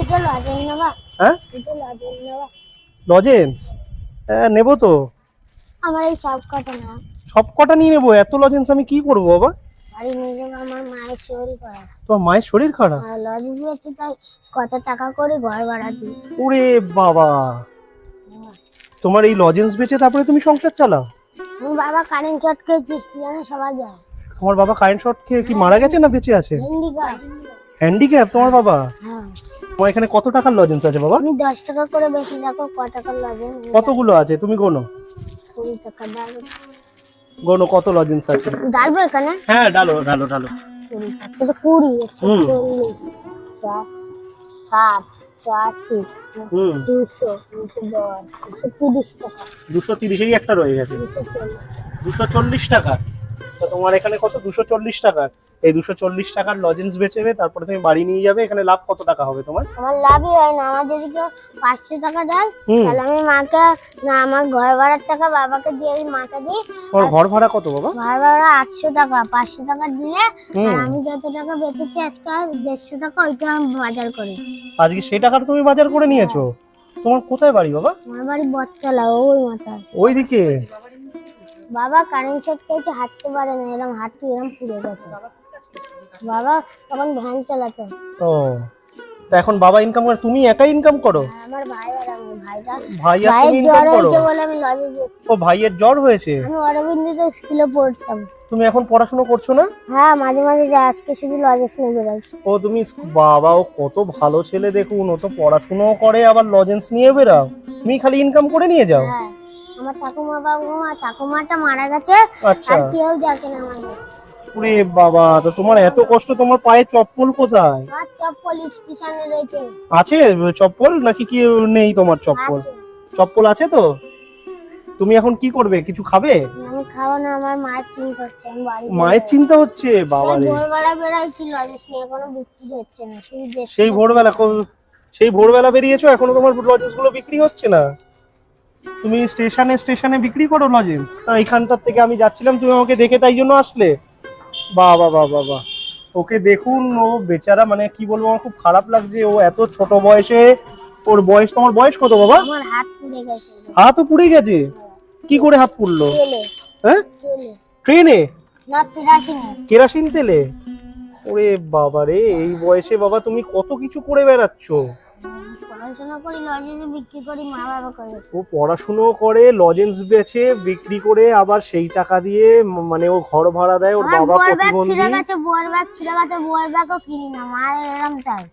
হ্যাঁ? লজেন্স হ্যাঁ নেব তো। আমার এই সব কটা না। সব কটা নিয়ে নেব? এত লজেন্স আমি কি করব বাবা? বাড়ি নিয়ে যাব আমার মায়ের শরীর খারাপ। তোমার মায়ের শরীর খারাপ? আর লজেন তাই কত টাকা করে ঘর ভাড়া দিই। ওরে বাবা! তোমার এই লজেন্স বেচে তারপরে তুমি সংসার চালাও? আমার বাবা কারেন্ট চট খেয়ে সবাই যায় তোমার বাবা কারেন্ট শর্ট খেয়ে কি মারা গেছে না বেঁচে আছে? হ্যান্ডিক্যাপ তোমার বাবা? হ্যাঁ। তোমার এখানে কত টাকার লজেন্স আছে বাবা? আমি দশ টাকা করে বেশি দেখো ক টাকার লজেন কতগুলো আছে? তুমি গোনো। গোনো কত লজেন্স আছে? ডালবো এখানে? হ্যাঁ ডালো ডালো ডালো। এটা কুড়ি একশো হুম। চল্লিশ চা- ষাট চাশি হুম। দুশো দুশো দশ দুশো তিরিশ টাকা। দুশো তিরিশেই একটা রয়ে গেছে। দুশো চল্লিশ। দুশো চল্লিশ টাকা? তো তোমার এখানে কত? দুশো চল্লিশ টাকা। এই দুশো চল্লিশ টাকার লজেন্স বেচেবে তারপরে তুমি বাড়ি নিয়ে যাবে এখানে লাভ কত টাকা হবে তোমার? আমার লাভই হয় না আমার যদি কেউ পাঁচশো টাকা দেয় তাহলে আমি মাকে না আমার ঘর ভাড়ার টাকা বাবাকে দিয়ে আমি মাকে দিই। তোমার ঘর ভাড়া কত বাবা? ঘর ভাড়া আটশো টাকা পাঁচশো টাকা দিলে আর আমি যত টাকা বেঁচেছি আজকে দেড়শো টাকা ওইটা আমি বাজার করি। আজকে সেই টাকাটা তুমি বাজার করে নিয়েছো? তোমার কোথায় বাড়ি বাবা? আমার বাড়ি বটতলা ওই মাথায়। ওইদিকে? বাবা কারেন্ট শট খেয়েছে হাঁটতে পারে না এরকম হাঁটতে এরকম পুড়ে গেছে। বাবা তখন ভ্যান চালাতো। ও তা এখন বাবা ইনকাম করে তুমি একাই ইনকাম করো? আমার ভাই আর আমি ভাইটা ভাই আর তুমি ইনকাম করো? বলে আমি লজে ও ভাইয়ের জ্বর হয়েছে? আমি অরবিন্দিত স্কুলে পড়তাম। তুমি এখন পড়াশোনা করছ না? হ্যাঁ মাঝে মাঝে যে আজকে শুধু লজেস নিয়ে বেরোচ্ছি। ও তুমি বাবা ও কত ভালো ছেলে দেখুন ও তো পড়াশুনোও করে আবার লজেন্স নিয়ে বেরাও। তুমি খালি ইনকাম করে নিয়ে যাও? হ্যাঁ আমার ঠাকুমা বাবু মা ঠাকুমাটা মারা গেছে। আচ্ছা। আর কেউ দেখে না আমাদের ওরে বাবা তা তোমার এত কষ্ট তোমার পায়ে চপ্পল কোথায়? চপ্পল স্টেশনে রয়েছে। আছে? চপ্পল? নাকি কি নেই তোমার চপ্পল? চপ্পল আছে তো? তুমি এখন কি করবে? কিছু খাবে? আমি খাব না আমার মায়ের চিন্তা হচ্ছে বাড়ি মায়ের চিন্তা হচ্ছে? বাবা রে। ভোরবেলা বেরোইছি লজেস নিয়ে কোনো বিক্রি হচ্ছে না সেই ভোরবেলা সেই ভোরবেলা বেরিয়েছো এখনও তোমার লজেন্সগুলো বিক্রি হচ্ছে না? তুমি স্টেশনে স্টেশনে বিক্রি করো লজেন্স। তা এখানটার থেকে আমি যাচ্ছিলাম তুমি আমাকে দেখে তাই জন্য আসলে। বাবা বাবা বাবা ওকে দেখুন ও বেচারা মানে কি বলব আমার খুব খারাপ লাগছে ও এত ছোট বয়সে ওর বয়স তোমার বয়স কত বাবা? আমার হাত পুড়ে গেছে। হাতও পুড়ে গেছে? কি করে হাত পুড়লো? হ্যাঁ? ট্রেনে। না কেরাসিনে। কেরাসিন তেলে? ওরে বাবা রে এই বয়সে বাবা তুমি কত কিছু করে বেড়াচ্ছ? পড়াশোনা করি লজেসে বিক্রি করি মা বাবা করে। ও পড়াশুনো করে লজেন্স বেচে বিক্রি করে আবার সেই টাকা দিয়ে মানে ও ঘর ভাড়া দেয় ওর বাবা ব্যাগ প্রতিবন্ধী। বইয়ের বইয়ের ব্যাগও কিনি না তাই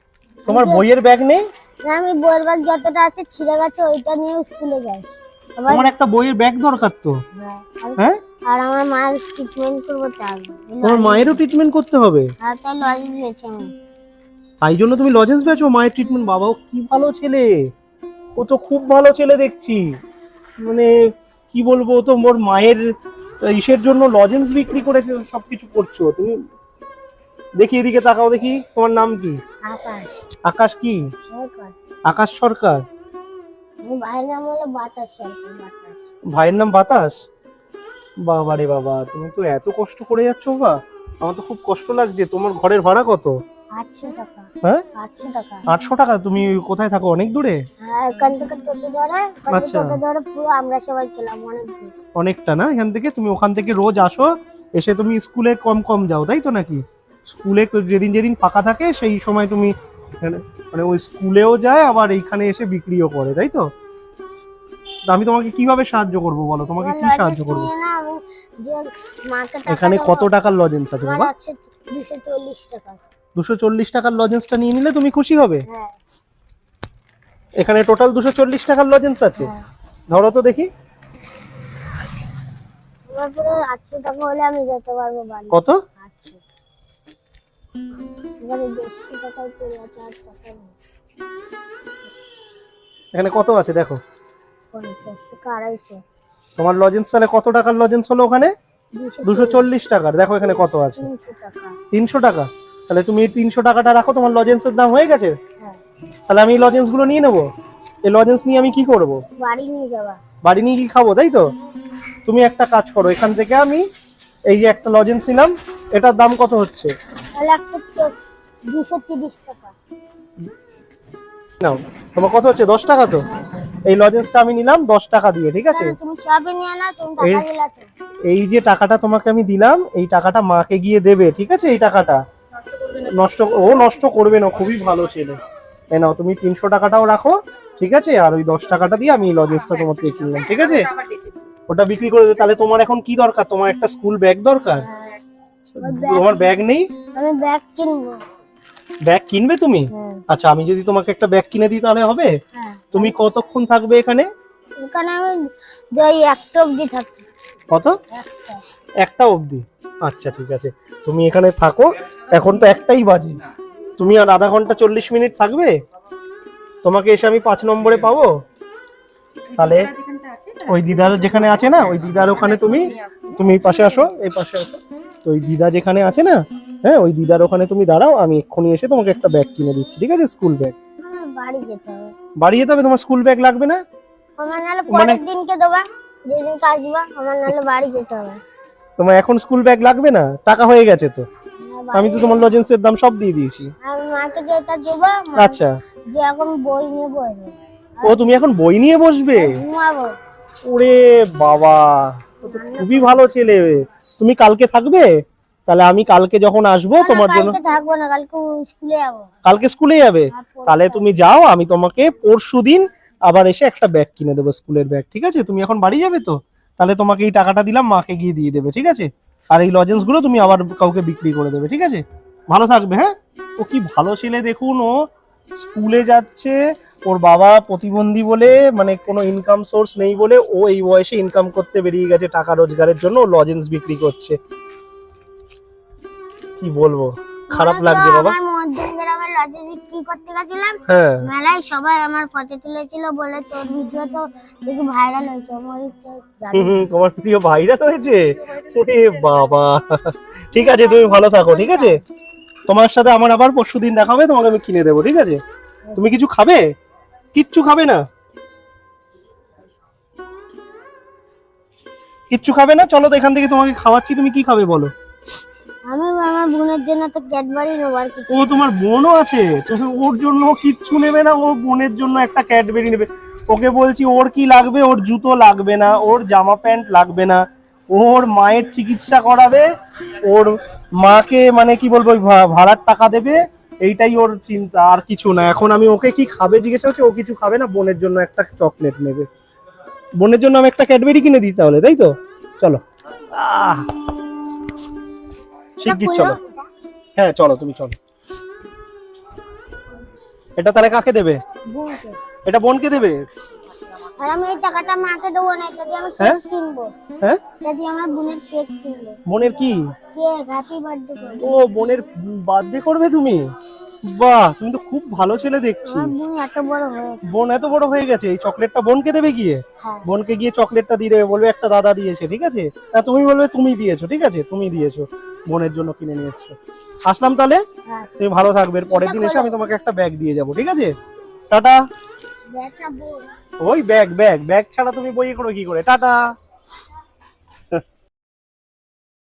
তোমার বইয়ের ব্যাগ নেই? না, আমি বইয়ের ব্যাগ যতটা আছে ছিঁড়ে গেছে ওইটা নিয়ে স্কুলে যাই। আবার তোমার একটা বইয়ের ব্যাগ দরকার তো। হ্যাঁ, আর- হ্যাঁ? আমার মায়ের ট্রিটমেন্ট করব তোমার মায়েরও ট্রিটমেন্ট করতে হবে? আর তাই আমি। তাই জন্য তুমি লজেন্স বেচো মায়ের ট্রিটমেন্ট বাবাও কি ভালো ছেলে। ও তো খুব ভালো ছেলে দেখছি। মানে কি বলব তো মোর মায়ের ইসের জন্য লজেন্স বিক্রি করে সবকিছু করছ। তুমি দেখি এদিকে তাকাও দেখি তোমার নাম কি? আকাশ। আকাশ কি? সরকার। আকাশ সরকার? ভাইয়ের নাম হলো বাতাস বাতাস। ভাইয়ের নাম বাতাস? বাবা রে বাবা তুমি তো এত কষ্ট করে যাচ্ছ বা আমার তো খুব কষ্ট লাগছে। তোমার ঘরের ভাড়া কত? টাকা। হ্যাঁ? আটশো টাকা। আটশো টাকা? তুমি কোথায় থাকো? অনেক দূরে? হ্যাঁ এখান থেকে টোটো ধরে আচ্ছা। টোটো ধরে পুরো আমরা সবাই গেলাম অনেক দূর। অনেকটা না এখান থেকে? তুমি ওখান থেকে রোজ আসো এসে তুমি স্কুলে কম কম যাও তাই তো নাকি? স্কুলে যেদিন যেদিন ফাঁকা থাকে সেই সময় তুমি মানে ওই স্কুলেও যায় আবার এইখানে এসে বিক্রিও করে তাই তো? আমি তোমাকে কীভাবে সাহায্য করব বলো? তোমাকে কি সাহায্য করব? এখানে কত টাকার লজেন্স আছে বাবা? হচ্ছে দুশো চল্লিশ টাকা। দুশো চল্লিশ টাকার লজেন্সটা নিয়ে নিলে তুমি খুশি হবে। হ্যাঁ। এখানে টোটাল দুশো চল্লিশ টাকার লজেন্স আছে। হ্যাঁ। ধরো তো দেখি। কত? এখানে কত আছে দেখো? তোমার লজেন্স তাহলে কত টাকার লজেন্স হলো ওখানে? দুশো চল্লিশ। টাকার। দেখো এখানে কত আছে। তিনশো টাকা? তাহলে তুমি তিনশো টাকাটা রাখো তোমার লজেন্সের দাম হয়ে গেছে? হ্যাঁ। তাহলে আমি লজেন্সগুলো নিয়ে নেব। এই লজেন্স নিয়ে আমি কি করব? বাড়ি নিয়ে যাবা। বাড়ি নিয়ে কি খাব তাই তো? তুমি একটা কাজ করো এখান থেকে আমি এই যে একটা লজেন্স নিলাম এটার দাম কত হচ্ছে? নাও তোমার কত হচ্ছে? দশ টাকা তো? এই লজেন্সটা আমি নিলাম দশ টাকা দিয়ে ঠিক আছে? এই যে টাকাটা তোমাকে আমি দিলাম এই টাকাটা মাকে গিয়ে দেবে ঠিক আছে? এই টাকাটা। নষ্ট ও নষ্ট করবে না খুবই ভালো ছেলে। তাই নাও তুমি তিনশো টাকাটাও রাখো ঠিক আছে? আর ওই দশ টাকাটা দিয়ে আমি লজেন্সটা তোমার থেকে কিনলাম ঠিক আছে? ওটা বিক্রি করে দেবে। তাহলে তোমার এখন কি দরকার? তোমার একটা স্কুল ব্যাগ দরকার? তোমার ব্যাগ নেই? আমি ব্যাগ কিনবো। ব্যাগ কিনবে তুমি? হ্যাঁ। আচ্ছা আমি যদি তোমাকে একটা ব্যাগ কিনে দিই তাহলে হবে? হ্যাঁ। তুমি কতক্ষণ থাকবে এখানে? এখানে আমি ওই একটা অব্দি থাকি কত? একটা। একটা অবধি। আচ্ছা ঠিক আছে। তুমি এখানে থাকো। এখন তো একটাই বাজে। তুমি আর আধা ঘণ্টা চল্লিশ মিনিট থাকবে? তোমাকে এসে আমি পাঁচ নম্বরে পাবো? তাহলে ওই দিদার যেখানে আছে না ওই দিদার ওখানে তুমি তুমি এই পাশে আসো এই পাশে আসো। তো ওই দিদা যেখানে আছে না হ্যাঁ ওই দিদার ওখানে তুমি দাঁড়াও আমি এক্ষুনি এসে তোমাকে একটা ব্যাগ কিনে দিচ্ছি ঠিক আছে? School bag. বাড়ি যেতে হবে। বাড়ি যেতে হবে? তোমার স্কুল ব্যাগ লাগবে না? আমার মানে- পরের দিনকে দেবা যেদিনকে আসবা আমার নাহলে বাড়ি যেতে হবে। তোমার এখন স্কুল ব্যাগ লাগবে না? টাকা হয়ে গেছে তো। আমি তো তোমার লজেন্সের দাম সব দিয়ে দিয়েছি। আমি মাকে যেটা দেবো আচ্ছা। যে এখন বই নেব এনে। ও তুমি এখন বই নিয়ে বসবে? ওরে বাবা খুবই ভালো ছেলে। তুমি কালকে থাকবে? তাহলে আমি কালকে যখন আসব তোমার জন্য কালকে থাকব না কালকে স্কুলে যাব। কালকে স্কুলে যাবে? তাহলে তুমি যাও আমি তোমাকে পরশু দিন আবার এসে একটা ব্যাগ কিনে দেবো স্কুলের ব্যাগ ঠিক আছে? তুমি এখন বাড়ি যাবে তো? তাহলে তোমাকে এই টাকাটা দিলাম মাকে গিয়ে দিয়ে দেবে ঠিক আছে? আর এই লজেন্সগুলো তুমি আবার কাউকে বিক্রি করে দেবে ঠিক আছে? ভালো থাকবে হ্যাঁ? ও কি ভালো ছেলে দেখুন ও স্কুলে যাচ্ছে ওর বাবা প্রতিবন্ধী বলে মানে কোনো ইনকাম সোর্স নেই বলে ও এই বয়সে ইনকাম করতে বেরিয়ে গেছে টাকা রোজগারের জন্য ও লজেন্স বিক্রি করছে। কি বলব? খারাপ লাগছে বাবা। বিক্রি করতে গেছিলাম? হ্যাঁ। মেলায় সবাই আমার ফটো তুলেছিল বলে তোর ভিডিও তো দেখি ভাইরাল হয়েছে। তোমার প্রিয় ভাইরাল হয়েছে? ওরে বাবা। ঠিক আছে তুমি ভালো থাকো ঠিক আছে? তোমার সাথে আমার আবার পরশু দিন দেখা হবে তোমাকে আমি কিনে দেবো ঠিক আছে? তুমি কিছু খাবে? কিচ্ছু খাবে না? কিচ্ছু খাবে না? চলো তো এখান থেকে তোমাকে খাওয়াচ্ছি তুমি কি খাবে বলো? আমি আমার বোনের জন্য তো ক্যাডবারি নেবার কিছু ও তোমার বোনও আছে? তুমি ওর জন্য কিচ্ছু নেবে না, ও বোনের জন্য একটা ক্যাডবেরি নেবে। ওকে বলছি, ওর কি লাগবে? ওর জুতো লাগবে না, ওর জামা প্যান্ট লাগবে না, ওর মায়ের চিকিৎসা করাবে, ওর মাকে মানে কি বলব ভাড়ার টাকা দেবে, এইটাই ওর চিন্তা, আর কিছু না। এখন আমি ওকে কি খাবে জিজ্ঞাসা করছি, ও কিছু খাবে না, বোনের জন্য একটা চকলেট নেবে। বোনের জন্য আমি একটা ক্যাডবেরি কিনে দিই তাহলে, তাই তো? চলো। আহ! শিগগির চলো। হ্যাঁ চলো তুমি চলো। এটা তাহলে কাকে দেবে? এটা বোনকে দেবে? আর আমি এই টাকাটা মাকে দেবো না যদি আমি হ্যাঁ? কেক কিনবো। হ্যাঁ? যদি আমার বোনের কেক কিনবো। বোনের কি? কেক হ্যাপি বার্থডে করব। ও বোনের বার্থডে করবে তুমি? বাহ তুমি তো খুব ভালো ছেলে দেখছি। বোন এত বড় হয়ে গেছে এই চকলেটটা বোনকে দেবে গিয়ে? হ্যাঁ। বোনকে গিয়ে চকলেটটা দিয়ে দেবে বলবে একটা দাদা দিয়েছে ঠিক আছে? না তুমি বলবে তুমি দিয়েছ ঠিক আছে? তুমি দিয়েছ। বোনের জন্য কিনে নিয়ে এসছো। আসলাম তাহলে? হ্যাঁ। তুমি ভালো থাকবে পরের দিন এসে আমি তোমাকে একটা ব্যাগ দিয়ে যাব ঠিক আছে? টাটা। ওই ব্যাগ ব্যাগ ব্যাগ ছাড়া তুমি বই করো কি করে? টাটা।